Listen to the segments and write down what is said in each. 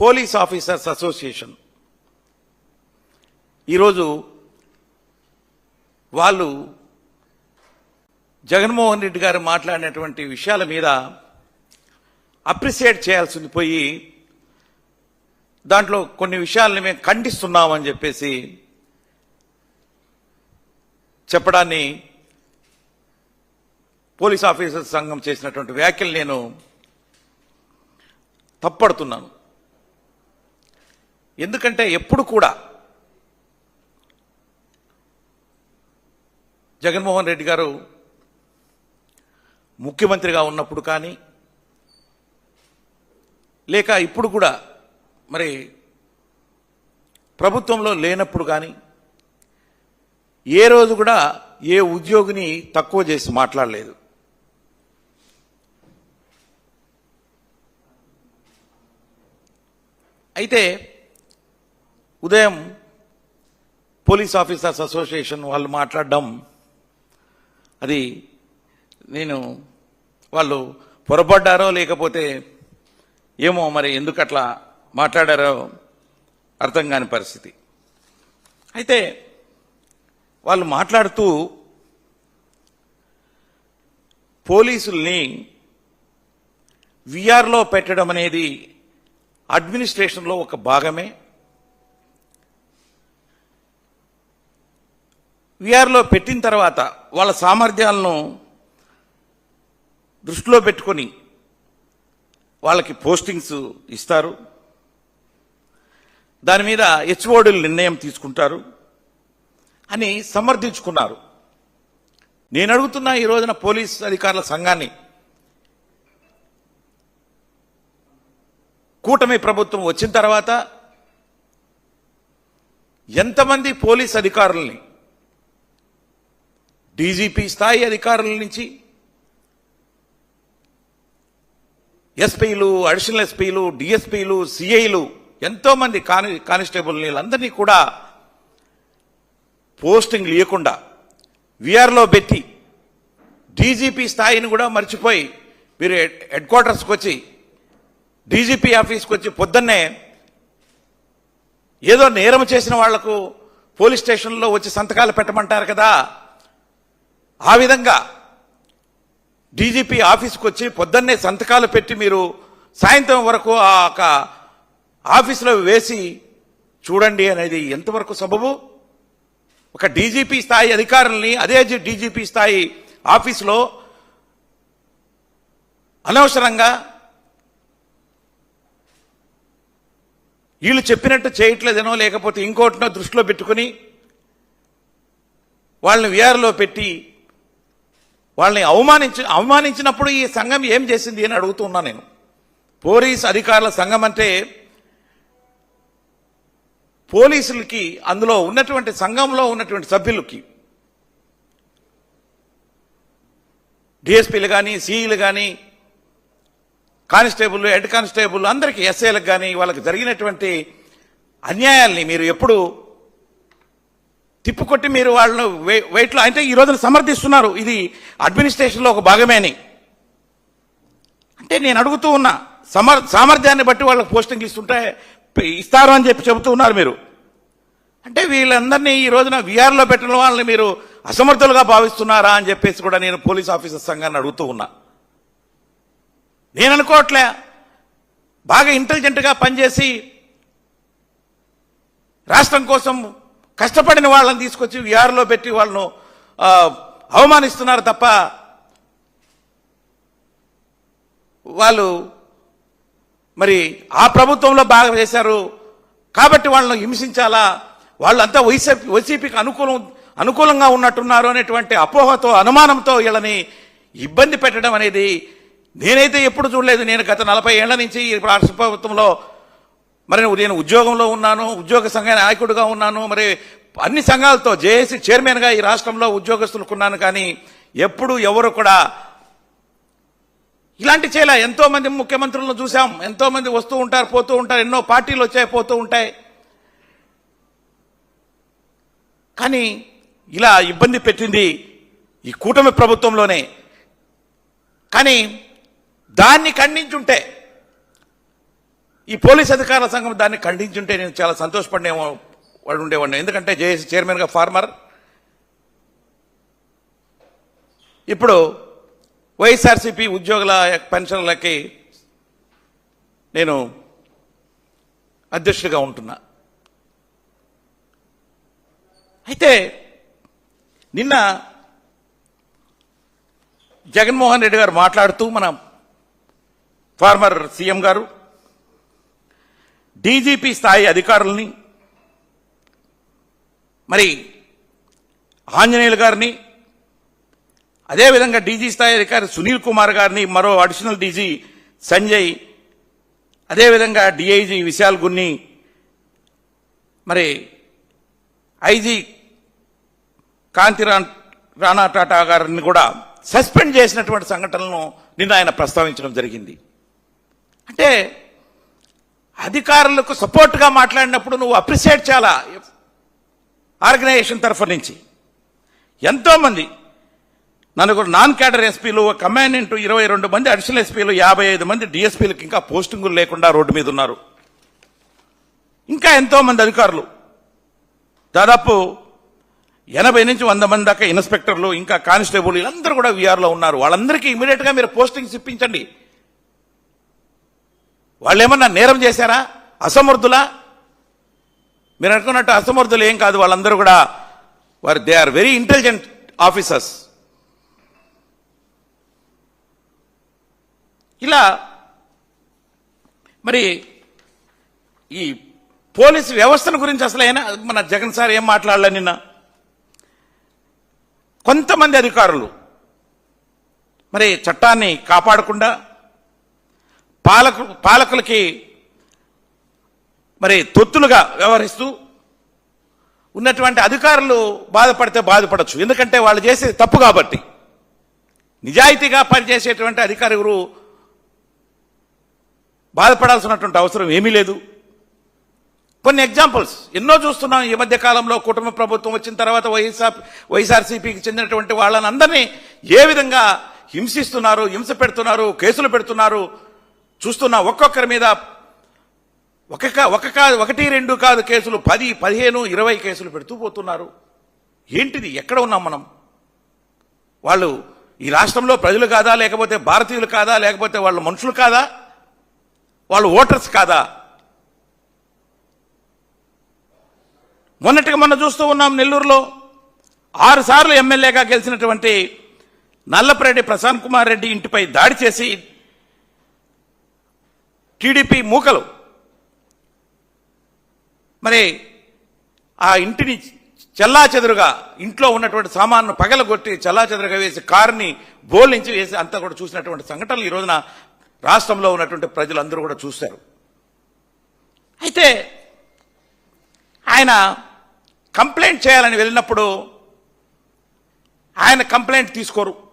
Police officers association. ఈరోజు వాళ్ళు జగన్మోహన్ రెడ్డి గారు మాట్లాడినటువంటి విషయాల మీద అప్రిసియేట్ చేయాల్సింది పోయి దాంట్లో కొన్ని విషయాలని మేము ఖండిస్తున్నామని చెప్పేసి చెప్పడాన్ని పోలీస్ ఆఫీసర్ సంఘం చేసినటువంటి వ్యాఖ్యలు నేను తప్పడుతున్నాను. ఎందుకంటే ఎప్పుడు కూడా జగన్మోహన్ రెడ్డి గారు ముఖ్యమంత్రిగా ఉన్నప్పుడు కానీ లేక ఇప్పుడు కూడా మరి ప్రభుత్వంలో లేనప్పుడు కానీ ఏ రోజు కూడా ఏ ఉద్యోగిని తక్కువ చేసి మాట్లాడలేదు. అయితే ఉదయం పోలీస్ ఆఫీసర్స్ అసోసియేషన్ వాళ్ళు మాట్లాడడం. అది నేను వాళ్ళు పొరపడ్డారో లేకపోతే ఏమో మరి ఎందుకు అట్లా మాట్లాడారో అర్థం కాని పరిస్థితి. అయితే వాళ్ళు మాట్లాడుతూ పోలీసుల్ని విఆర్లో పెట్టడం అనేది అడ్మినిస్ట్రేషన్లో ఒక భాగమే. విఆర్లో పెట్టిన తర్వాత వాళ్ళ సామర్థ్యాలను దృష్టిలో పెట్టుకొని వాళ్ళకి పోస్టింగ్స్ ఇస్తారు. దాని మీద హెచ్ఓడీలు నిర్ణయం తీసుకుంటారు అని సమర్థించుకున్నారు. నేను అడుగుతున్న ఈ రోజున పోలీస్ అధికారుల సంఘాన్ని కూటమి ప్రభుత్వం వచ్చిన తర్వాత ఎంతమంది పోలీస్ అధికారుల్ని డీజీపీ స్థాయి అధికారుల నుంచి ఎస్పీలు అడిషనల్ ఎస్పీలు డిఎస్పీలు సిఐలు ఎంతోమంది కాని కానిస్టేబుల్ వీళ్ళందరినీ కూడా పోస్టింగ్ లేకుండా విఆర్లో పెట్టి డీజీపీ స్థాయిని కూడా మర్చిపోయి మీరు హెడ్ క్వార్టర్స్కి వచ్చి డీజీపీ ఆఫీస్కి వచ్చి పొద్దున్నే ఏదో నేరం చేసిన వాళ్ళకు పోలీస్ స్టేషన్లో వచ్చి సంతకాలు పెట్టమంటారు కదా. ఆ విధంగా డీజీపీ ఆఫీస్కి వచ్చి పొద్దున్నే సంతకాలు పెట్టి మీరు సాయంత్రం వరకు ఆ ఒక ఆఫీసులో వేసి చూడండి అనేది ఎంతవరకు సబబు? ఒక డీజీపీ స్థాయి అధికారుల్ని అదే డీజీపీ స్థాయి ఆఫీసులో అనవసరంగా వీళ్ళు చెప్పినట్టు చేయట్లేదనో లేకపోతే ఇంకోటినో దృష్టిలో పెట్టుకుని వాళ్ళని విఆర్లో పెట్టి వాళ్ళని అవమానించి అవమానించినప్పుడు ఈ సంఘం ఏం చేసింది అని అడుగుతున్నా నేను. పోలీస్ అధికారుల సంఘం అంటే పోలీసులకి అందులో ఉన్నటువంటి సంఘంలో ఉన్నటువంటి సభ్యులకి డిఎస్పీలు కానీ సిఈలు కానీ కానిస్టేబుల్ హెడ్ కానిస్టేబుల్ అందరికీ ఎస్ఐలకు కానీ వాళ్ళకి జరిగినటువంటి అన్యాయాల్ని మీరు ఎప్పుడు తిప్పుకొట్టి మీరు వాళ్ళను వెయిట్లో అంటే ఈ రోజున సమర్థిస్తున్నారు. ఇది అడ్మినిస్ట్రేషన్లో ఒక భాగమే అని. అంటే నేను అడుగుతూ ఉన్నా సమర్ సామర్థ్యాన్ని బట్టి వాళ్ళకి పోస్టింగ్ ఇస్తుంటే ఇస్తారు అని చెప్పి చెబుతూ ఉన్నారు మీరు. అంటే వీళ్ళందరినీ ఈ రోజున విఆర్లో పెట్టిన వాళ్ళని మీరు అసమర్థులుగా భావిస్తున్నారా అని చెప్పేసి కూడా నేను పోలీస్ ఆఫీసర్ సంఘాన్ని అడుగుతూ ఉన్నా. నేను అనుకోవట్లే. బాగా ఇంటెలిజెంట్గా పనిచేసి రాష్ట్రం కోసం కష్టపడిన వాళ్ళని తీసుకొచ్చి విఆర్లో పెట్టి వాళ్ళను అవమానిస్తున్నారు తప్ప వాళ్ళు మరి ఆ ప్రభుత్వంలో బాగా చేశారు కాబట్టి వాళ్ళను హింసించాలా? వాళ్ళంతా వైసీపీ వైసీపీకి అనుకూలం అనుకూలంగా ఉన్నట్టున్నారు అనేటువంటి అపోహతో అనుమానంతో వీళ్ళని ఇబ్బంది పెట్టడం అనేది నేనైతే ఎప్పుడు చూడలేదు. నేను గత నలభై ఏళ్ళ నుంచి ఈ రాష్ట్ర ప్రభుత్వంలో మరి నేను ఉద్యోగంలో ఉన్నాను ఉద్యోగ సంఘ నాయకుడిగా ఉన్నాను మరి అన్ని సంఘాలతో జేఏసీ చైర్మన్గా ఈ రాష్ట్రంలో ఉద్యోగస్తులకున్నాను కానీ ఎప్పుడు ఎవరు కూడా ఇలాంటి చేయలే ఎంతో మంది ముఖ్యమంత్రులను చూసాం ఎంతో మంది వస్తూ ఉంటారు పోతూ ఉంటారు ఎన్నో పార్టీలు వచ్చాయి పోతూ ఉంటాయి. కానీ ఇలా ఇబ్బంది పెట్టింది ఈ కూటమి ప్రభుత్వంలోనే. కానీ దాన్ని ఖండించుంటే ఈ పోలీస్ అధికారుల సంఘం దాన్ని ఖండించుంటే నేను చాలా సంతోషపడినేమో వాడు ఉండేవాడిని. ఎందుకంటే జేఏసీ చైర్మన్గా ఫార్మర్. ఇప్పుడు వైఎస్ఆర్సీపీ ఉద్యోగుల పెన్షన్లకి నేను అధ్యక్షుడిగా ఉంటున్నా. అయితే నిన్న జగన్మోహన్ రెడ్డి గారు మాట్లాడుతూ మన ఫార్మర్ సీఎం గారు డీజీపీ స్థాయి అధికారుల్ని మరి ఆంజనేయులు గారిని అదేవిధంగా డీజీ స్థాయి అధికారి సునీల్ కుమార్ గారిని మరో అడిషనల్ డీజీ సంజయ్ అదేవిధంగా డిఐజీ విశాల్ గున్ని మరి ఐజీ కాంతిరా రాణా టాటా గారిని కూడా సస్పెండ్ చేసినటువంటి సంఘటనలను నిన్న ఆయన ప్రస్తావించడం జరిగింది. అంటే అధికారులకు సపోర్ట్గా మాట్లాడినప్పుడు నువ్వు అప్రిషియేట్ చేయాలా? ఆర్గనైజేషన్ తరఫు నుంచి. ఎంతోమంది నలుగురు నాన్ క్యాడర్ ఎస్పీలు కమాండెంట్ ఇరవై రెండు మంది అడిషనల్ ఎస్పీలు యాభై ఐదు మంది డిఎస్పీలకు ఇంకా పోస్టింగులు లేకుండా రోడ్డు మీద ఉన్నారు. ఇంకా ఎంతో మంది అధికారులు. దాదాపు ఎనభై నుంచి వంద మంది దాకా ఇన్స్పెక్టర్లు ఇంకా కానిస్టేబుల్ వీళ్ళందరూ కూడా వీఆర్లో ఉన్నారు. వాళ్ళందరికీ ఇమీడియట్గా మీరు పోస్టింగ్స్ ఇప్పించండి. వాళ్ళు ఏమన్నా నేరం చేశారా? అసమర్థులా? మీరు అనుకున్నట్టు అసమర్థులు ఏం కాదు వాళ్ళందరూ కూడా వారు they are very intelligent officers. ఇలా మరి ఈ పోలీసు వ్యవస్థను గురించి అసలు అయినా మన జగన్ సార్ ఏం మాట్లాడలే నిన్న? కొంతమంది అధికారులు మరి చట్టాన్ని కాపాడకుండా పాలకు పాలకులకి మరి తొత్తులుగా వ్యవహరిస్తూ ఉన్నటువంటి అధికారులు బాధపడితే బాధపడచ్చు. ఎందుకంటే వాళ్ళు చేసేది తప్పు కాబట్టి. నిజాయితీగా పనిచేసేటువంటి అధికారులు బాధపడాల్సినటువంటి అవసరం ఏమీ లేదు. కొన్ని ఎగ్జాంపుల్స్. ఎన్నో చూస్తున్నాం ఈ మధ్య కాలంలో కుటుంబ ప్రభుత్వం వచ్చిన తర్వాత వైఎస్ఆర్ వైఎస్ఆర్సీపీకి చెందినటువంటి వాళ్ళని అందరినీ ఏ విధంగా హింసిస్తున్నారు హింస పెడుతున్నారు కేసులు పెడుతున్నారు చూస్తున్నా ఒక్కొక్కరి మీద ఒక కా- ఒక కాదు ఒకటి రెండు కాదు కేసులు. పది పదిహేను ఇరవై కేసులు పెడుతూ పోతున్నారు. ఏంటిది? ఎక్కడ ఉన్నాం మనం? వాళ్ళు ఈ రాష్ట్రంలో ప్రజలు కాదా? లేకపోతే భారతీయులు కాదా? లేకపోతే వాళ్ళు మనుషులు కాదా? వాళ్ళు ఓటర్స్ కాదా? మొన్నటిగా మొన్న చూస్తూ ఉన్నాం నెల్లూరులో. ఆరుసార్లు ఎమ్మెల్యేగా గెలిచినటువంటి నల్లపరెడ్డి ప్రశాంత్ కుమార్ రెడ్డి ఇంటిపై దాడి చేసి టీడీపీ మూకలు. మరి ఆ ఇంటిని చెల్లాచెదురుగా ఇంట్లో ఉన్నటువంటి సామాన్ను పగలగొట్టి చెల్లాచెదురుగా వేసి కారుని బోలించి వేసి అంతా కూడా చూసినటువంటి సంఘటనలు ఈ రోజున రాష్ట్రంలో ఉన్నటువంటి ప్రజలందరూ కూడా చూశారు. అయితే ఆయన కంప్లైంట్ చేయాలని వెళ్ళినప్పుడు ఆయన కంప్లైంట్ తీసుకోరు.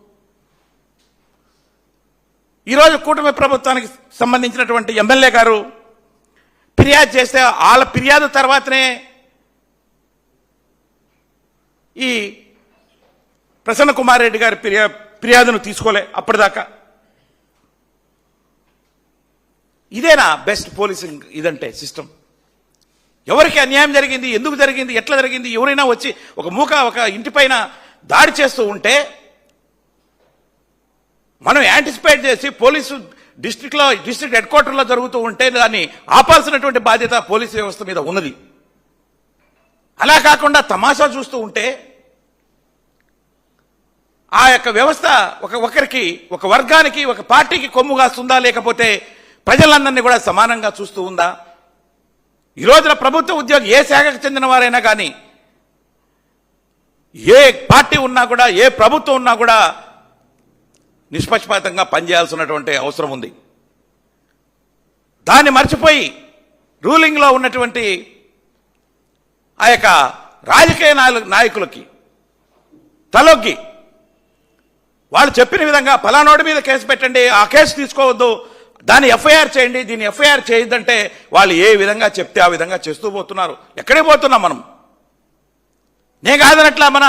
ఈరోజు కూటమి ప్రభుత్వానికి సంబంధించినటువంటి ఎమ్మెల్యే గారు ఫిర్యాదు చేస్తే వాళ్ళ ఫిర్యాదు తర్వాతనే ఈ ప్రసన్న కుమార్ రెడ్డి గారి ఫిర్యా ఫిర్యాదును తీసుకోలే అప్పటిదాకా. ఇదేనా బెస్ట్ పోలీసింగ్ ఇదంటే సిస్టమ్? ఎవరికి అన్యాయం జరిగింది? ఎందుకు జరిగింది? ఎట్లా జరిగింది? ఎవరైనా వచ్చి ఒక మూక ఒక ఇంటిపైన దాడి చేస్తూ ఉంటే మనం యాంటిసిపేట్ చేసి పోలీసు డిస్ట్రిక్ట్లో డిస్ట్రిక్ట్ హెడ్ క్వార్టర్లో జరుగుతూ ఉంటే దాన్ని ఆపాల్సినటువంటి బాధ్యత పోలీసు వ్యవస్థ మీద ఉన్నది. అలా కాకుండా తమాషా చూస్తూ ఉంటే ఆ యొక్క వ్యవస్థ ఒక ఒకరికి ఒక వర్గానికి ఒక పార్టీకి కొమ్ము కాస్తుందా లేకపోతే ప్రజలందరినీ కూడా సమానంగా చూస్తూ ఉందా? ఈ రోజున ప్రభుత్వ ఉద్యోగి ఏ శాఖకు చెందిన వారైనా కానీ ఏ పార్టీ ఉన్నా కూడా ఏ ప్రభుత్వం ఉన్నా కూడా నిష్పక్షపాతంగా పనిచేయాల్సినటువంటి అవసరం ఉంది. దాన్ని మర్చిపోయి రూలింగ్లో ఉన్నటువంటి ఆ యొక్క రాజకీయ నాయకులకి తలొగ్గి వాళ్ళు చెప్పిన విధంగా ఫలానోడి మీద కేసు పెట్టండి ఆ కేసు తీసుకోవద్దు దాన్ని ఎఫ్ఐఆర్ చేయండి దీన్ని ఎఫ్ఐఆర్ చేయొద్దంటే వాళ్ళు ఏ విధంగా చెప్తే ఆ విధంగా చేస్తూ పోతున్నారు. ఎక్కడికి పోతున్నాం మనం? నేను కాదనట్లా మన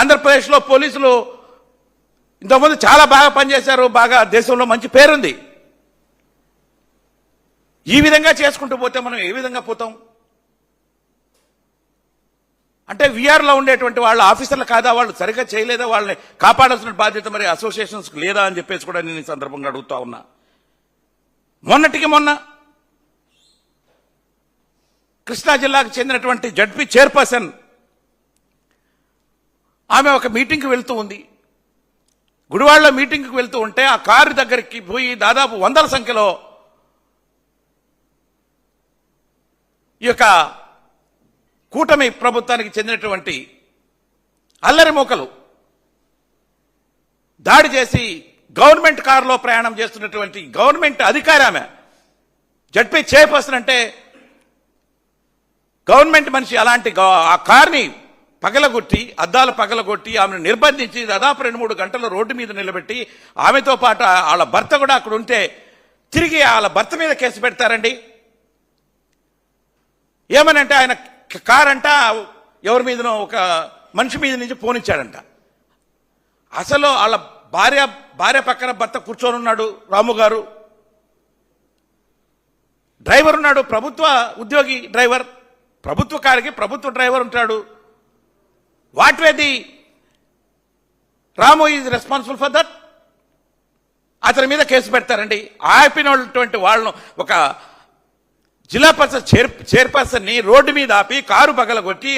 ఆంధ్రప్రదేశ్లో పోలీసులు ఇంతకుముందు చాలా బాగా పనిచేశారు బాగా దేశంలో మంచి పేరుంది. ఈ విధంగా చేసుకుంటూ పోతే మనం ఏ విధంగా పోతాం? అంటే విఆర్లో ఉండేటువంటి వాళ్ళ ఆఫీసర్లు కాదా? వాళ్ళు సరిగ్గా చేయలేదా? వాళ్ళని కాపాడాల్సిన బాధ్యత మరి అసోసియేషన్స్ లేదా అని చెప్పేసి కూడా నేను ఈ సందర్భంగా అడుగుతా ఉన్నా. మొన్నటికి మొన్న కృష్ణా జిల్లాకు చెందినటువంటి జడ్పీ చైర్పర్సన్ ఆమె ఒక మీటింగ్కి వెళ్తూ ఉంది. గుడివాళ్ళ మీటింగ్కి వెళ్తూ ఉంటే ఆ కారు దగ్గరికి పోయి దాదాపు వందల సంఖ్యలో ఈ యొక్క కూటమి ప్రభుత్వానికి చెందినటువంటి అల్లరి మూకలు దాడి చేసి గవర్నమెంట్ కారులో ప్రయాణం చేస్తున్నటువంటి గవర్నమెంట్ అధికారి ఆమె జడ్పీ చైర్పర్సన్ అంటే గవర్నమెంట్ మనిషి అలాంటి ఆ కార్ని పగలగొట్టి అద్దాలు పగలగొట్టి ఆమెను నిర్బంధించి దాదాపు రెండు మూడు గంటలు రోడ్డు మీద నిలబెట్టి ఆమెతో పాటు వాళ్ళ భర్త కూడా అక్కడ ఉంటే తిరిగి వాళ్ళ భర్త మీద కేసు పెడతారండి. ఏమనంటే ఆయన కారంట ఎవరి మీదనో ఒక మనిషి మీద నుంచి పోనిచ్చాడంట అసలు వాళ్ళ భార్య భార్య పక్కన భర్త కూర్చొని ఉన్నాడు రాము గారు. డ్రైవర్ ఉన్నాడు ప్రభుత్వ ఉద్యోగి డ్రైవర్. ప్రభుత్వ కారికి ప్రభుత్వ డ్రైవర్ ఉంటాడు. What way the Ramu is responsible for that? అతని మీద కేసు పెడతారండి. ఆపినటువంటి వాళ్ళను ఒక జిల్లా పరిషత్ చైర్ చైర్పర్సన్ని రోడ్డు మీద ఆపి కారు పగలగొట్టి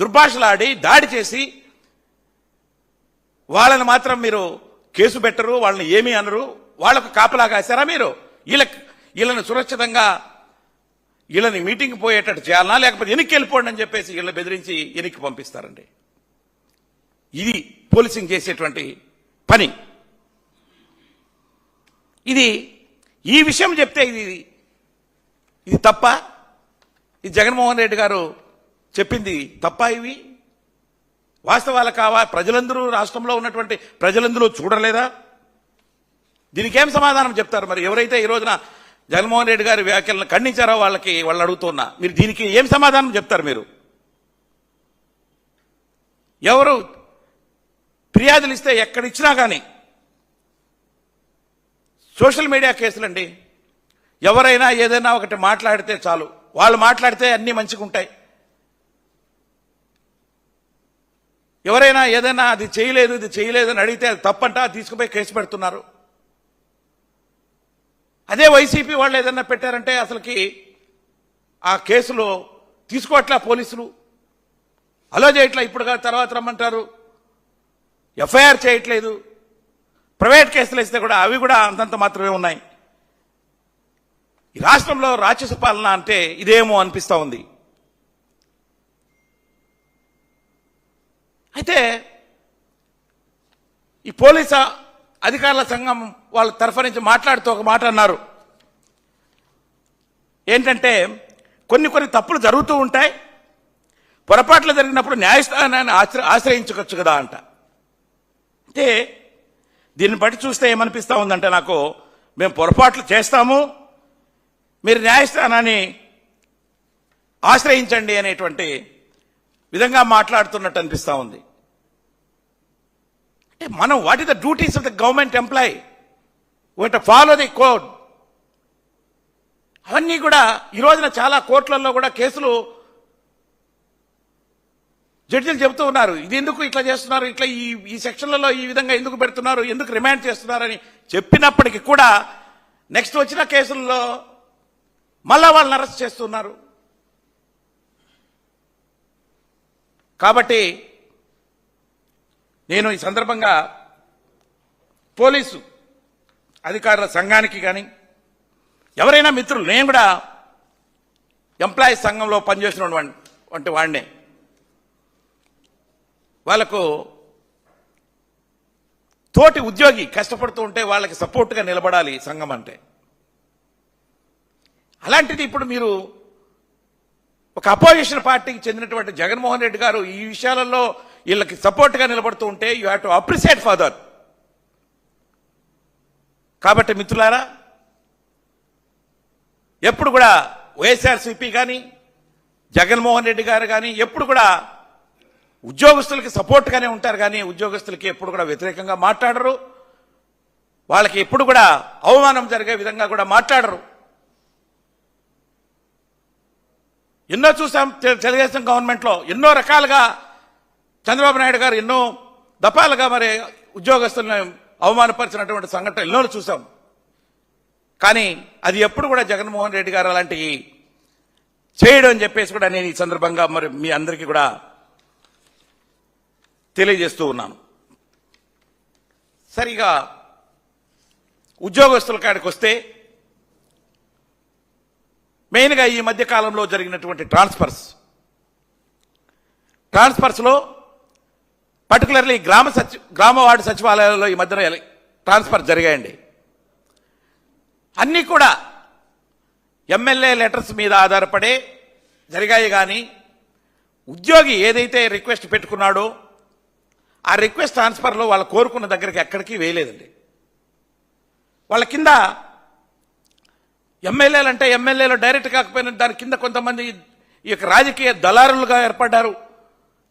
దుర్భాషలాడి దాడి చేసి వాళ్ళని మాత్రం మీరు కేసు పెట్టరు వాళ్ళని ఏమీ అనరు. వాళ్ళకు కాపలా కాశారా మీరు? వీళ్ళ వీళ్ళని సురక్షితంగా వీళ్ళని మీటింగ్ పోయేటట్టు చేయాలనా? లేకపోతే వెనక్కి వెళ్ళిపోండి అని చెప్పేసి వీళ్ళని బెదిరించి వెనక్కి పంపిస్తారండి. ఇది పోలీసింగ్ చేసేటువంటి పని. ఇది ఈ విషయం చెప్తే ఇది ఇది తప్ప ఇది జగన్మోహన్ రెడ్డి గారు చెప్పింది తప్ప ఇవి? వాస్తవాలు కావా? ప్రజలందరూ రాష్ట్రంలో ఉన్నటువంటి ప్రజలందరూ చూడలేదా? దీనికి ఏం సమాధానం చెప్తారు మరి? ఎవరైతే ఈ రోజున జగన్మోహన్ రెడ్డి గారి వ్యాఖ్యలను ఖండించారో వాళ్ళకి వాళ్ళు అడుగుతున్నా. మీరు దీనికి ఏం సమాధానం చెప్తారు మీరు? ఎవరు ఫిర్యాదులు ఇస్తే ఎక్కడిచ్చినా కానీ సోషల్ మీడియా కేసులండి. ఎవరైనా ఏదైనా ఒకటి మాట్లాడితే చాలు. వాళ్ళు మాట్లాడితే అన్నీ మంచిగా ఉంటాయి ఎవరైనా ఏదైనా అది చేయలేదు ఇది చేయలేదు అని అడిగితే అది తప్పంట తీసుకుపోయి కేసు పెడుతున్నారు. అదే వైసీపీ వాళ్ళు ఏదైనా పెట్టారంటే అసలుకి ఆ కేసులో తీసుకోవట్లే పోలీసులు? అలో చేయట్లా ఇప్పుడు తర్వాత రమ్మంటారు. ఎఫ్ఐఆర్ చేయట్లేదు. ప్రైవేట్ కేసులు ఇస్తే కూడా అవి కూడా అంతంత మాత్రమే ఉన్నాయి. ఈ రాష్ట్రంలో రాక్షస పాలన అంటే ఇదేమో అనిపిస్తూ ఉంది. అయితే ఈ పోలీసు అధికారుల సంఘం వాళ్ళ తరఫు నుంచి మాట్లాడుతూ ఒక మాట అన్నారు. ఏంటంటే కొన్ని కొన్ని తప్పులు జరుగుతూ ఉంటాయి. పొరపాట్లు జరిగినప్పుడు న్యాయస్థానాన్ని ఆశ్ర ఆశ్రయించవచ్చు కదా అంట. అంటే దీన్ని బట్టి చూస్తే ఏమనిపిస్తూ ఉందంటే నాకు మేము పొరపాట్లు చేస్తాము మీరు న్యాయస్థానాన్ని ఆశ్రయించండి అనేటువంటి విధంగా మాట్లాడుతున్నట్టు అనిపిస్తూ ఉంది. అంటే మనం what is the duties of the government employee what follow the code అవన్నీ కూడా ఈ రోజున చాలా కోర్టులలో కూడా కేసులు జడ్జిలు చెబుతూ ఉన్నారు ఇది ఎందుకు ఇట్లా చేస్తున్నారు? ఇట్లా ఈ ఈ సెక్షన్లలో ఈ విధంగా ఎందుకు పెడుతున్నారు? ఎందుకు రిమాండ్ చేస్తున్నారని చెప్పినప్పటికీ కూడా నెక్స్ట్ వచ్చిన కేసుల్లో మళ్ళా వాళ్ళని అరెస్ట్ చేస్తున్నారు. కాబట్టి నేను ఈ సందర్భంగా పోలీసు అధికారుల సంఘానికి కానీ ఎవరైనా మిత్రులు నేను కూడా ఎంప్లాయీస్ సంఘంలో పనిచేసినటువంటి వాడినే. వాళ్ళకు తోటి ఉద్యోగి కష్టపడుతూ ఉంటే వాళ్ళకి సపోర్ట్గా నిలబడాలి సంఘం అంటే. అలాంటిది ఇప్పుడు మీరు ఒక అపోజిషన్ పార్టీకి చెందినటువంటి జగన్మోహన్ రెడ్డి గారు ఈ విషయాలలో వీళ్ళకి సపోర్ట్గా నిలబడుతూ ఉంటే you have to appreciate father కాబట్టి మిత్రులారా ఎప్పుడు కూడా వైఎస్ఆర్సీపీ కానీ జగన్మోహన్ రెడ్డి గారు కానీ ఎప్పుడు కూడా ఉద్యోగస్తులకి సపోర్ట్గానే ఉంటారు కానీ ఉద్యోగస్తులకి ఎప్పుడు కూడా వ్యతిరేకంగా మాట్లాడరు. వాళ్ళకి ఎప్పుడు కూడా అవమానం జరిగే విధంగా కూడా మాట్లాడరు. ఎన్నో చూసాం తెలుగుదేశం గవర్నమెంట్లో ఎన్నో రకాలుగా చంద్రబాబు నాయుడు గారు ఎన్నో దఫాలుగా మరి ఉద్యోగస్తులను అవమానపరిచినటువంటి సంఘటన ఎన్నో చూసాం. కానీ అది ఎప్పుడు కూడా జగన్మోహన్ రెడ్డి గారు అలాంటివి చేయడం అని చెప్పేసి కూడా నేను ఈ సందర్భంగా మరి మీ అందరికీ కూడా తెలియజేస్తూ ఉన్నాను. సరిగా ఉద్యోగస్తుల కాడికి వస్తే మెయిన్గా ఈ మధ్య కాలంలో జరిగినటువంటి ట్రాన్స్ఫర్స్. ట్రాన్స్ఫర్స్లో పర్టికులర్లీ గ్రామ సచి గ్రామ వార్డు సచివాలయాల్లో ఈ మధ్యన ట్రాన్స్ఫర్ జరిగాయండి. అన్నీ కూడా ఎమ్మెల్యే లెటర్స్ మీద ఆధారపడే జరిగాయి కానీ ఉద్యోగి ఏదైతే రిక్వెస్ట్ పెట్టుకున్నాడో ఆ రిక్వెస్ట్ ట్రాన్స్ఫర్లో వాళ్ళు కోరుకున్న దగ్గరికి ఎక్కడికి వేయలేదండి. వాళ్ళ కింద ఎమ్మెల్యేలు అంటే ఎమ్మెల్యేలు డైరెక్ట్ కాకపోయినా దాని కింద కొంతమంది ఈ యొక్క రాజకీయ దళారులుగా ఏర్పడ్డారు.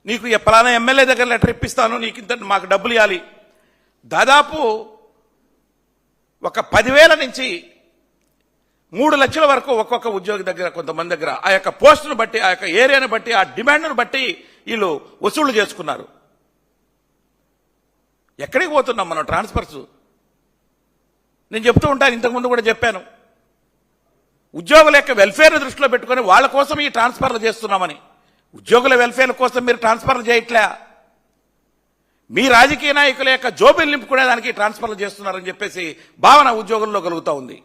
నీకు ఈ ఫలానా ఎమ్మెల్యే దగ్గర లెటర్ ఇప్పిస్తాను నీకు ఇంత మాకు డబ్బులు ఇవ్వాలి. దాదాపు ఒక పదివేల నుంచి మూడు లక్షల వరకు ఒక్కొక్క ఉద్యోగి దగ్గర కొంతమంది దగ్గర ఆ యొక్క పోస్టును బట్టి ఆ యొక్క ఏరియాను బట్టి ఆ డిమాండ్ను బట్టి వీళ్ళు వసూళ్ళు చేసుకున్నారు. ఎక్కడికి పోతున్నాం మనం ట్రాన్స్ఫర్స్? నేను చెప్తూ ఉంటాను ఇంతకుముందు కూడా చెప్పాను. ఉద్యోగుల యొక్క వెల్ఫేర్ దృష్టిలో పెట్టుకొని వాళ్ళ కోసం ఈ ట్రాన్స్ఫర్లు చేస్తున్నామని. ఉద్యోగుల వెల్ఫేర్ కోసం మీరు ట్రాన్స్ఫర్లు చేయట్లే? మీ రాజకీయ నాయకుల యొక్క జోబిని నింపుకునే దానికి ట్రాన్స్ఫర్లు చేస్తున్నారని చెప్పేసి భావన ఉద్యోగుల్లో కలుగుతూ ఉంది.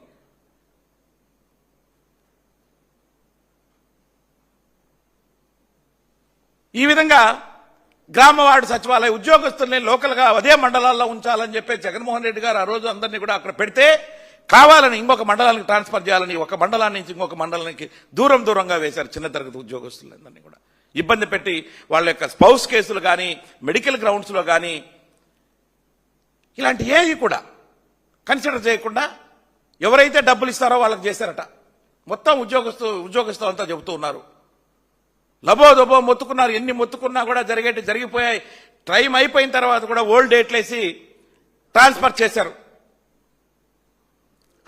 ఈ విధంగా గ్రామ వార్డు సచివాలయ ఉద్యోగస్తుల్ని లోకల్గా అదే మండలాల్లో ఉంచాలని చెప్పి జగన్మోహన్ రెడ్డి గారు ఆ రోజు అందరినీ కూడా అక్కడ పెడితే కావాలని ఇంకొక మండలానికి ట్రాన్స్ఫర్ చేయాలని ఒక మండలాన్ని నుంచి ఇంకొక మండలానికి దూరం దూరంగా వేశారు చిన్న తరగతి ఉద్యోగస్తులందరినీ కూడా. ఇబ్బంది పెట్టి వాళ్ళ యొక్క స్పౌస్ కేసులు కానీ మెడికల్ గ్రౌండ్స్లో కానీ ఇలాంటి ఏవి కూడా కన్సిడర్ చేయకుండా ఎవరైతే డబ్బులు ఇస్తారో వాళ్ళకి చేశారట. మొత్తం ఉద్యోగస్తు ఉద్యోగస్తులు అంతా చెబుతూ ఉన్నారు. లబో దబో మొత్తుకున్నారు ఎన్ని మొత్తుకున్నా కూడా జరిగేటి జరిగిపోయాయి. టైం అయిపోయిన తర్వాత కూడా ఓల్డ్ డేట్లేసి ట్రాన్స్ఫర్ చేశారు.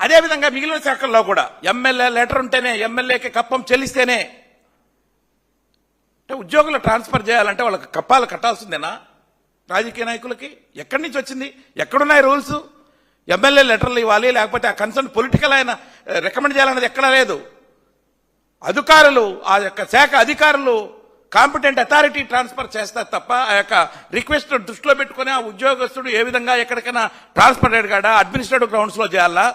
అదేవిధంగా మిగిలిన శాఖల్లో కూడా ఎమ్మెల్యే లెటర్ ఉంటేనే ఎమ్మెల్యేకి కప్పం చెల్లిస్తేనే అంటే ఉద్యోగులు ట్రాన్స్ఫర్ చేయాలంటే వాళ్ళకి కప్పాలు కట్టాల్సిందేనా? రాజకీయ నాయకులకి ఎక్కడి నుంచి వచ్చింది? ఎక్కడున్నాయి రూల్స్ ఎమ్మెల్యే లెటర్లు ఇవ్వాలి లేకపోతే ఆ కన్సర్న్ పొలిటికల్ ఆయన eh, రికమెండ్ చేయాలన్నది ఎక్కడా లేదు. అధికారులు ఆ యొక్క శాఖ అధికారులు కాంపిటెంట్ అథారిటీ ట్రాన్స్ఫర్ చేస్తారు తప్ప ఆ యొక్క రిక్వెస్ట్ దృష్టిలో పెట్టుకుని ఆ ఉద్యోగస్తుడు ఏ విధంగా ఎక్కడికైనా ట్రాన్స్ఫర్ అడిగాడా అడ్మినిస్ట్రేటివ్ గ్రౌండ్స్లో చేయాలా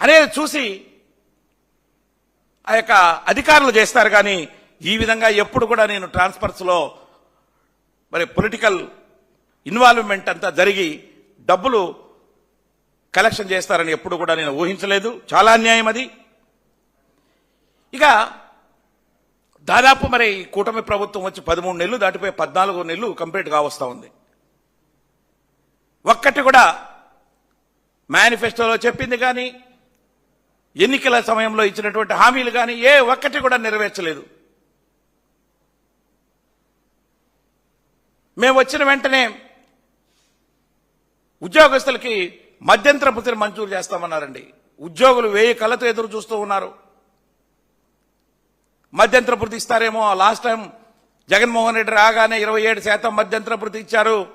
అనేది చూసి ఆ యొక్క అధికారులు చేస్తారు కానీ ఈ విధంగా ఎప్పుడు కూడా నేను ట్రాన్స్ఫర్స్లో మరి పొలిటికల్ ఇన్వాల్వ్మెంట్ అంతా జరిగి డబ్బులు కలెక్షన్ చేస్తారని ఎప్పుడు కూడా నేను ఊహించలేదు. చాలా అన్యాయం అది. ఇక దాదాపు మరి ఈ కూటమి ప్రభుత్వం వచ్చి పదమూడు నెలలు దాటిపోయి పద్నాలుగు నెలలు కంప్లీట్ కావస్తా ఉంది. ఒక్కటి కూడా మేనిఫెస్టోలో చెప్పింది కానీ ఎన్నికల సమయంలో ఇచ్చినటువంటి హామీలు కానీ ఏ ఒక్కటి కూడా నెరవేర్చలేదు. మేము వచ్చిన వెంటనే ఉద్యోగస్తులకి మధ్యంతర భృతిని మంజూరు చేస్తామన్నారండి. ఉద్యోగులు వేయి కళ్ళతో ఎదురు చూస్తూ ఉన్నారు. మధ్యంతర భృతి ఇస్తారేమో. లాస్ట్ టైం జగన్మోహన్ రెడ్డి రాగానే ఇరవై ఏడు శాతం మధ్యంతర భృతి ఇచ్చారు.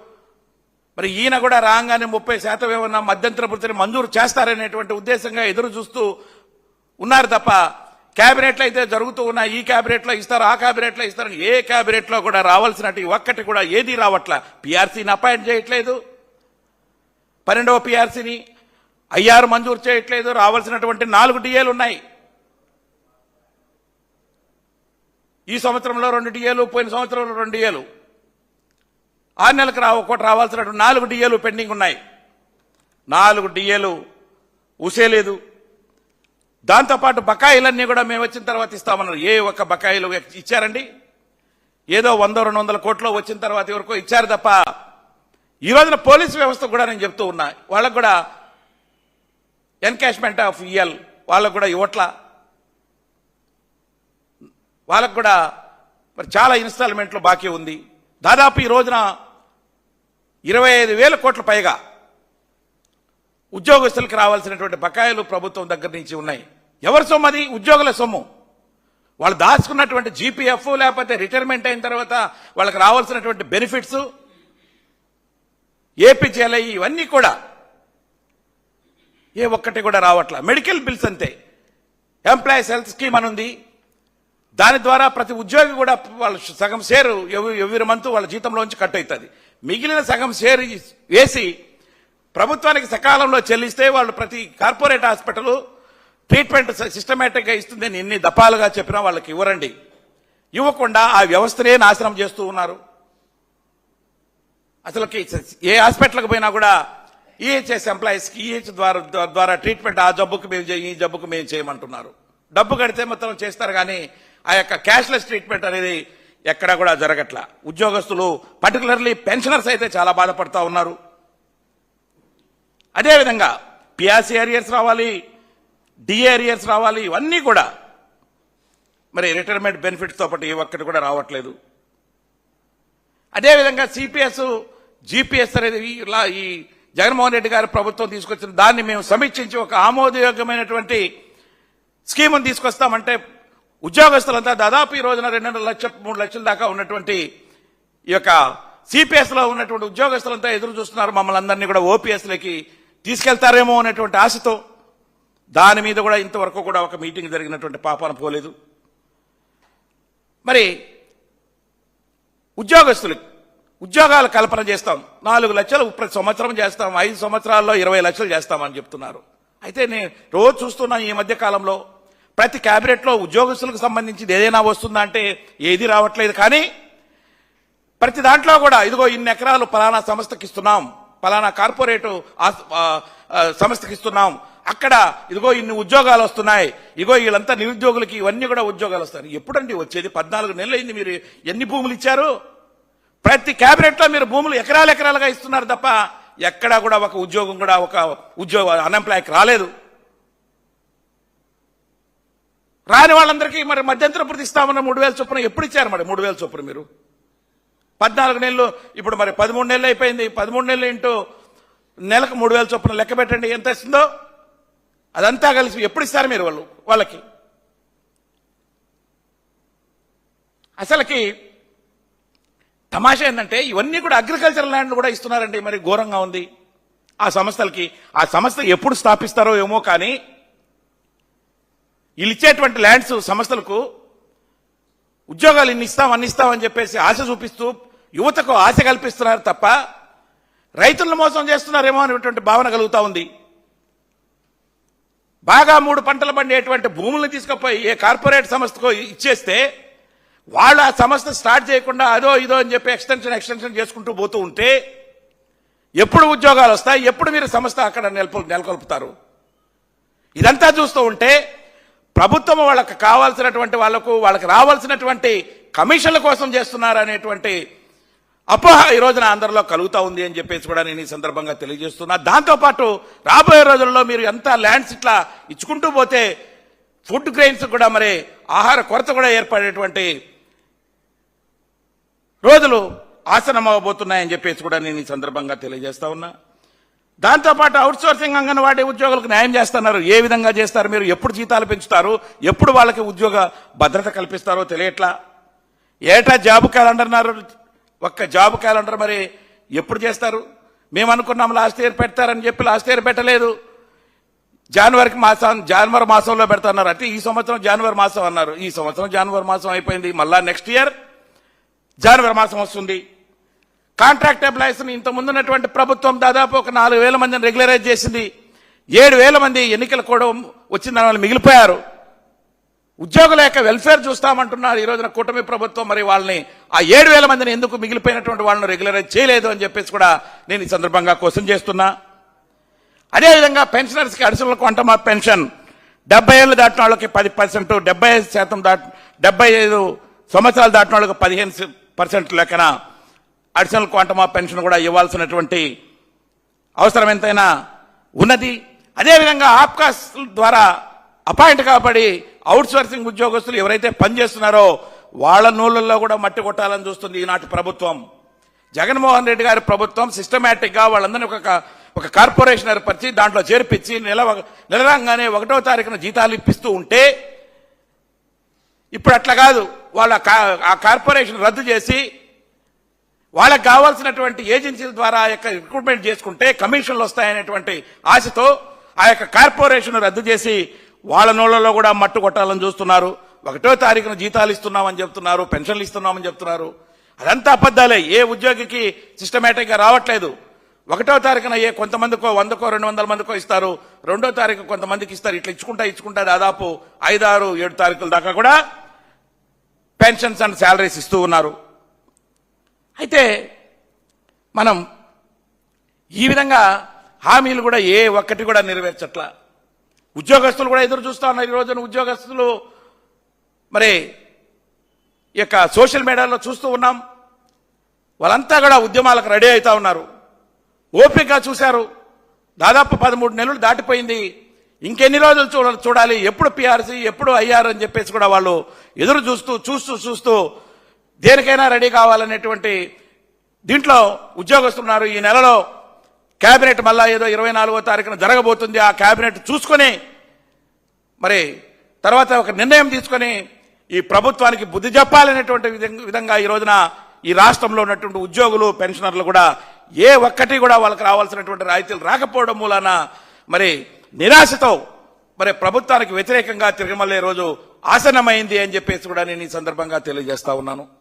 మరి ఈయన కూడా రాగానే ముప్పై శాతం ఏమన్నా మధ్యంతర భృతిని మంజూరు చేస్తారనేటువంటి ఉద్దేశంగా ఎదురు చూస్తూ ఉన్నారు తప్ప క్యాబినెట్లు అయితే జరుగుతూ ఉన్నాయి. ఈ క్యాబినెట్లో ఇస్తారు ఆ క్యాబినెట్లో ఇస్తారు. ఏ క్యాబినెట్లో కూడా రావాల్సినట్టు ఒక్కటి కూడా ఏది రావట్ల? పిఆర్సీని అపాయింట్ చేయట్లేదు. పన్నెండవ పిఆర్సీని ఐఆర్ మంజూరు చేయట్లేదు. రావాల్సినటువంటి నాలుగు డిఏలు ఉన్నాయి. ఈ సంవత్సరంలో రెండు డిఏలు పోయిన సంవత్సరంలో రెండు డిఏలు. ఆరు నెలలకు రా ఒకటి రావాల్సినటువంటి నాలుగు డిఏలు పెండింగ్ ఉన్నాయి. నాలుగు డిఏలు ఊసేలేదు దాంతోపాటు బకాయిలన్నీ కూడా మేము వచ్చిన తర్వాత ఇస్తామన్నారు. ఏ ఒక్క బకాయిలు ఇచ్చారండి? ఏదో వంద రెండు వందల కోట్లు వచ్చిన తర్వాత ఎవరికో ఇచ్చారు తప్ప ఈ రోజున పోలీసు వ్యవస్థ కూడా నేను చెప్తూ ఉన్నా వాళ్ళకు కూడా ఎన్కాష్మెంట్ ఆఫ్ ఇయల్ వాళ్ళకు కూడా ఇవ్వట్లా. వాళ్ళకు కూడా మరి చాలా ఇన్స్టాల్మెంట్లు బాకీ ఉంది. దాదాపు ఈ రోజున ఇరవై ఐదు వేల కోట్ల పైగా ఉద్యోగస్తులకు రావాల్సినటువంటి బకాయిలు ప్రభుత్వం దగ్గర నుంచి ఉన్నాయి. ఎవరి సొమ్ము అది? ఉద్యోగుల సొమ్ము. వాళ్ళు దాచుకున్నటువంటి జీపీఎఫ్ లేకపోతే రిటైర్మెంట్ అయిన తర్వాత వాళ్ళకి రావాల్సినటువంటి బెనిఫిట్స్ ఏపీజీఎల్ఐ ఇవన్నీ కూడా ఏ ఒక్కటి కూడా రావట్లా. మెడికల్ బిల్స్ అంతే. ఎంప్లాయీస్ హెల్త్ స్కీమ్ అని ఉంది. దాని ద్వారా ప్రతి ఉద్యోగి కూడా వాళ్ళ సగం షేరు ఎవరి మంత్ వాళ్ళ జీతంలోంచి కట్ అవుతుంది మిగిలిన సగం షేరు వేసి ప్రభుత్వానికి సకాలంలో చెల్లిస్తే వాళ్ళు ప్రతి కార్పొరేట్ హాస్పిటల్ ట్రీట్మెంట్ సిస్టమేటిక్గా ఇస్తుందని ఎన్ని దఫాలుగా చెప్పినా వాళ్ళకి ఇవ్వరండి. ఇవ్వకుండా ఆ వ్యవస్థనే నాశనం చేస్తూ ఉన్నారు. అసలుకి ఏ హాస్పిటల్కి పోయినా కూడా ఈహెచ్ఎస్ ఎంప్లాయీస్కి ఈహెచ్ ద్వారా ద్వారా ట్రీట్మెంట్ ఆ జబ్బుకు మేము చేయి ఈ జబ్బుకు మేము చేయమంటున్నారు. డబ్బు కడితే మొత్తం చేస్తారు కానీ ఆ యొక్క క్యాష్లెస్ ట్రీట్మెంట్ అనేది ఎక్కడా కూడా జరగట్ల. ఉద్యోగస్తులు పర్టికులర్లీ పెన్షనర్స్ అయితే చాలా బాధపడతా ఉన్నారు. అదేవిధంగా పిఆర్సీ ఏరియర్స్ రావాలి డిఏ ఏరియర్స్ రావాలి ఇవన్నీ కూడా మరి రిటైర్మెంట్ బెనిఫిట్స్తో పాటు ఏ ఒక్కటి కూడా రావట్లేదు. అదేవిధంగా సిపిఎస్ జిపిఎస్ అనేది ఈ- ఇలా ఈ జగన్మోహన్ రెడ్డి గారి ప్రభుత్వం తీసుకొచ్చిన దాన్ని మేము సమీక్షించి ఒక ఆమోదయోగ్యమైనటువంటి స్కీమ్ని తీసుకొస్తామంటే ఉద్యోగస్తులంతా దాదాపు ఈ రోజున రెండున్నర లక్ష మూడు లక్షల దాకా ఉన్నటువంటి ఈ యొక్క సిపిఎస్లో ఉన్నటువంటి ఉద్యోగస్తులంతా ఎదురు చూస్తున్నారు. మమ్మల్ని అందరినీ కూడా ఓపీఎస్లకి తీసుకెళ్తారేమో అనేటువంటి ఆశతో దాని మీద కూడా ఇంతవరకు కూడా ఒక మీటింగ్ జరిగినటువంటి పాపాన పోలేదు. మరి ఉద్యోగస్తులకు ఉద్యోగాల కల్పన చేస్తాం. నాలుగు లక్షలు ప్రతి సంవత్సరం చేస్తాం. ఐదు సంవత్సరాల్లో ఇరవై లక్షలు చేస్తామని చెప్తున్నారు. అయితే నేను రోజు చూస్తున్నాను ఈ మధ్య కాలంలో ప్రతి క్యాబినెట్లో ఉద్యోగస్తులకు సంబంధించి ఏదైనా వస్తుందా అంటే ఏది రావట్లేదు. కానీ ప్రతి దాంట్లో కూడా ఇదిగో ఇన్ని ఎకరాలు పలానా సంస్థకి ఇస్తున్నాం పలానా కార్పొరేట్ ఆ, సంస్థకి ఇస్తున్నాం. అక్కడ ఇదిగో ఇన్ని ఉద్యోగాలు వస్తున్నాయి. ఇదిగో వీళ్ళంతా నిరుద్యోగులకి ఇవన్నీ కూడా ఉద్యోగాలు వస్తాయి. ఎప్పుడండి వచ్చేది? పద్నాలుగు నెలలైంది మీరు ఎన్ని భూములు ఇచ్చారు? ప్రతి క్యాబినెట్లో మీరు భూములు ఎకరాలు ఎకరాలుగా ఇస్తున్నారు తప్ప ఎక్కడా కూడా ఒక ఉద్యోగం కూడా ఒక ఉద్యోగ అన్ఎంప్లాయ్కి రాలేదు. రాని వాళ్ళందరికీ మరి మధ్యంతర పూర్తి ఇస్తామన్న మూడు వేల చొప్పున ఎప్పుడు ఇచ్చారు మరి మూడు వేల చొప్పున మీరు? పద్నాలుగు నెలలు ఇప్పుడు మరి పదమూడు నెలలు అయిపోయింది. పదమూడు నెలలు ఇంటూ నెలకు మూడు వేల చొప్పున లెక్క పెట్టండి. ఎంత ఇస్తుందో? అదంతా కలిసి ఎప్పుడు ఇస్తారు మీరు వాళ్ళు? వాళ్ళకి? అసలుకి తమాషా ఏంటంటే ఇవన్నీ కూడా అగ్రికల్చర్ ల్యాండ్ కూడా ఇస్తున్నారండి. మరి ఘోరంగా ఉంది. ఆ సంస్థలకి. ఆ సంస్థ ఎప్పుడు స్థాపిస్తారో ఏమో కానీ ఇచ్చేటువంటి ల్యాండ్స్ సంస్థలకు ఉద్యోగాలు ఇన్ని ఇస్తాం అన్ని ఇస్తామని చెప్పేసి ఆశ చూపిస్తూ యువతకు ఆశ కల్పిస్తున్నారు తప్ప రైతులను మోసం చేస్తున్నారేమో అనేటువంటి భావన కలుగుతూ ఉంది. బాగా మూడు పంటలు పండేటువంటి భూములను తీసుకుపోయి ఏ కార్పొరేట్ సంస్థకు ఇచ్చేస్తే వాళ్ళు ఆ సంస్థ స్టార్ట్ చేయకుండా అదో ఇదో అని చెప్పి ఎక్స్టెన్షన్ ఎక్స్టెన్షన్ చేసుకుంటూ పోతూ ఉంటే ఎప్పుడు ఉద్యోగాలు వస్తాయి ఎప్పుడు మీరు సంస్థ అక్కడ నెలకొల్పుతారు? ఇదంతా చూస్తూ ఉంటే ప్రభుత్వం వాళ్ళకి కావాల్సినటువంటి వాళ్ళకు వాళ్ళకి రావాల్సినటువంటి కమిషన్ల కోసం చేస్తున్నారు అనేటువంటి అపోహ ఈ రోజున అందరిలో కలుగుతా ఉంది అని చెప్పేసి కూడా నేను ఈ సందర్భంగా తెలియజేస్తున్నా. దాంతోపాటు రాబోయే రోజుల్లో మీరు ఎంత ల్యాండ్స్ ఇట్లా ఇచ్చుకుంటూ పోతే ఫుడ్ గ్రెయిన్స్ కూడా మరి ఆహార కొరత కూడా ఏర్పడేటువంటి రోజులు ఆసనమవబోతున్నాయని చెప్పేసి కూడా నేను ఈ సందర్భంగా తెలియజేస్తా ఉన్నా. దాంతోపాటు అవుట్ సోర్సింగ్ అంగన్వాడీ ఉద్యోగులకు న్యాయం చేస్తున్నారు. ఏ విధంగా చేస్తారు మీరు? ఎప్పుడు జీతాలు పెంచుతారు? ఎప్పుడు వాళ్ళకి ఉద్యోగ భద్రత కల్పిస్తారో తెలియట్లా? ఏటా జాబ్ క్యాలెండర్ అన్నారు ఒక్క జాబ్ క్యాలెండర్ మరి ఎప్పుడు చేస్తారు? మేము అనుకున్నాం లాస్ట్ ఇయర్ పెడతారని చెప్పి లాస్ట్ ఇయర్ పెట్టలేదు. జనవరికి మాసం జనవరి మాసంలో పెడతాన్నారు. అంటే ఈ సంవత్సరం జనవరి మాసం అన్నారు. ఈ సంవత్సరం జనవరి మాసం అయిపోయింది. మళ్ళా నెక్స్ట్ ఇయర్ జనవరి మాసం వస్తుంది. కాంట్రాక్ట్ ఎంప్లాయీస్ని ఇంత ముందున్నటువంటి ప్రభుత్వం దాదాపు ఒక నాలుగు వేల మందిని రెగ్యులరైజ్ చేసింది. ఏడు వేల మంది ఎన్నికల కూడా వచ్చిన వాళ్ళు మిగిలిపోయారు. ఉద్యోగుల యొక్క వెల్ఫేర్ చూస్తామంటున్నారు ఈ రోజున కూటమి ప్రభుత్వం మరి వాళ్ళని ఆ ఏడు వేల మందిని ఎందుకు మిగిలిపోయినటువంటి వాళ్ళని రెగ్యులరైజ్ చేయలేదు అని చెప్పేసి కూడా నేను ఈ సందర్భంగా క్వశ్చన్ చేస్తున్నా. అదేవిధంగా పెన్షనర్స్కి అడిషనల్ క్వాంటమ్ ఆఫ్ పెన్షన్ డెబ్బై ఏళ్ళు దాటిన వాళ్ళకి పది పర్సెంట్ డెబ్బై ఐదు శాతం దాటి డెబ్బై ఐదు సంవత్సరాలు దాటిన వాళ్ళకి పదిహేను పర్సెంట్ లెక్కన అడిషనల్ క్వాంటమ్ ఆఫ్ పెన్షన్ కూడా ఇవ్వాల్సినటువంటి అవసరం ఎంతైనా ఉన్నది. అదేవిధంగా ఆప్కాస్ ద్వారా అపాయింట్ కాబడి అవుట్సోర్సింగ్ ఉద్యోగస్తులు ఎవరైతే పనిచేస్తున్నారో వాళ్ళ నూళ్ళల్లో కూడా మట్టి కొట్టాలని చూస్తుంది ఈనాటి ప్రభుత్వం. జగన్మోహన్ రెడ్డి గారి ప్రభుత్వం సిస్టమేటిక్గా వాళ్ళందరినీ ఒక ఒక కార్పొరేషన్ ఏర్పరిచి దాంట్లో చేర్పించి నెల నెలరాగానే ఒకటో తారీఖున జీతాలు ఇప్పిస్తూ ఉంటే ఇప్పుడు అట్లా కాదు. వాళ్ళ కా- ఆ కార్పొరేషన్ రద్దు చేసి వాళ్ళకి కావాల్సినటువంటి ఏజెన్సీల ద్వారా ఆ యొక్క రిక్రూట్మెంట్ చేసుకుంటే కమిషన్లు వస్తాయనేటువంటి ఆశతో ఆ యొక్క కార్పొరేషన్ రద్దు చేసి వాళ్ళ నోళ్ళలో కూడా మట్టు కొట్టాలని చూస్తున్నారు. ఒకటో తారీఖున జీతాలు ఇస్తున్నామని చెప్తున్నారు పెన్షన్లు ఇస్తున్నామని చెప్తున్నారు. అదంతా అబద్ధాలే. ఏ ఉద్యోగికి సిస్టమేటిక్గా రావట్లేదు. ఒకటో తారీఖున ఏ కొంతమందికో వందకో రెండు వందల మందికో ఇస్తారు. రెండో తారీఖు కొంతమందికి ఇస్తారు. ఇట్లా ఇచ్చుకుంటా ఇచ్చుకుంటా దాదాపు ఐదారు ఏడు తారీఖుల దాకా కూడా పెన్షన్స్ అండ్ శాలరీస్ ఇస్తూ ఉన్నారు. అయితే మనం ఈ విధంగా హామీలు కూడా ఏ ఒక్కటి కూడా నెరవేర్చట్ల. ఉద్యోగస్తులు కూడా ఎదురు చూస్తా ఉన్నారు ఈ రోజున ఉద్యోగస్తులు. మరి ఈ యొక్క సోషల్ మీడియాలో చూస్తూ ఉన్నాం. వాళ్ళంతా కూడా ఉద్యమాలకు రెడీ అవుతా ఉన్నారు. ఓపికగా చూశారు. దాదాపు పదమూడు నెలలు దాటిపోయింది. ఇంకెన్ని రోజులు చూడ చూడాలి? ఎప్పుడు పిఆర్సీ ఎప్పుడు ఐఆర్ అని చెప్పేసి కూడా వాళ్ళు ఎదురు చూస్తూ చూస్తూ చూస్తూ దేనికైనా రెడీ కావాలనేటువంటి దీంట్లో ఉద్యోగస్తున్నారు ఈ నెలలో కేబినెట్ మళ్ళా ఏదో ఇరవై నాలుగో తారీఖున జరగబోతుంది. ఆ కేబినెట్ చూసుకొని మరి తర్వాత ఒక నిర్ణయం తీసుకొని ఈ ప్రభుత్వానికి బుద్ధి చెప్పాలనేటువంటి విధంగా- విధంగా ఈ రోజున ఈ రాష్ట్రంలో ఉన్నటువంటి ఉద్యోగులు పెన్షనర్లు కూడా ఏ ఒక్కటి కూడా వాళ్ళకి రావాల్సినటువంటి రాయితీలు రాకపోవడం మూలాన మరి నిరాశతో మరి ప్రభుత్వానికి వ్యతిరేకంగా తిరగమల్లే రోజు ఆసనమైంది అని చెప్పేసి కూడా నేను ఈ సందర్భంగా తెలియజేస్తా ఉన్నాను.